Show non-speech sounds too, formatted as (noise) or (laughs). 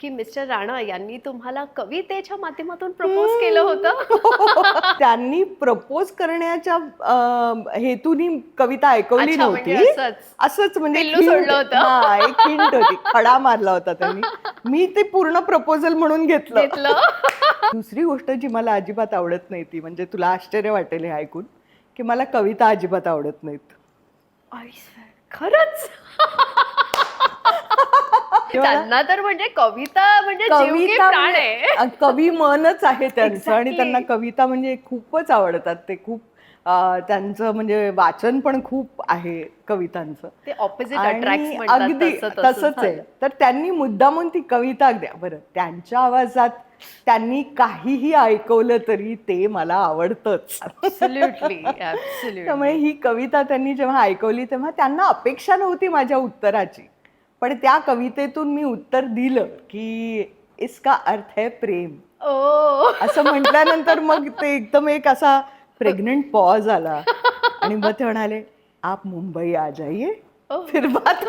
की मिस्टर राणा यांनी तुम्हाला कवितेच्या माध्यमातून प्रपोज केलं होतं? (laughs) त्यांनी प्रपोज करण्याच्या हेतूनी कविता ऐकवली अच्छा, म्हणजे नव्हती असंच. म्हणजे. हा, एक हिंट होती. खडा मारला होता त्यांनी. (laughs) मी ते पूर्ण प्रपोजल म्हणून घेतलं. (laughs) दुसरी गोष्ट जी मला अजिबात आवडत नाही ती म्हणजे तुला आश्चर्य वाटेल हे ऐकून की मला कविता अजिबात आवडत नाहीत. खरंच? त्यांना तर म्हणजे कविता म्हणजे कविता म्हणजे- कवी मनच आहे त्यांचं. आणि. त्यांना कविता म्हणजे खूपच आवडतात. ते खूप अ, त्यांचं म्हणजे वाचन पण खूप आहे कवितांचं. ते ऑपोजिट अगदी तसंच आहे. तर त्यांनी मुद्दामून ती कविता अगदी बरं त्यांच्या आवाजात त्यांनी काहीही ऐकवलं तरी ते मला आवडतंच. (laughs) त्यामुळे ही कविता त्यांनी जेव्हा ऐकवली तेव्हा त्यांना अपेक्षा नव्हती माझ्या उत्तराची. पण त्या कवितेतून मी उत्तर दिलं की इसका अर्थ है प्रेम. ओ. असं म्हटल्यानंतर मग ते एकदम एक असा प्रेग्नंट पॉज आला. आणि मग ते म्हणाले आप मुंबई आ जाइए. फिर बात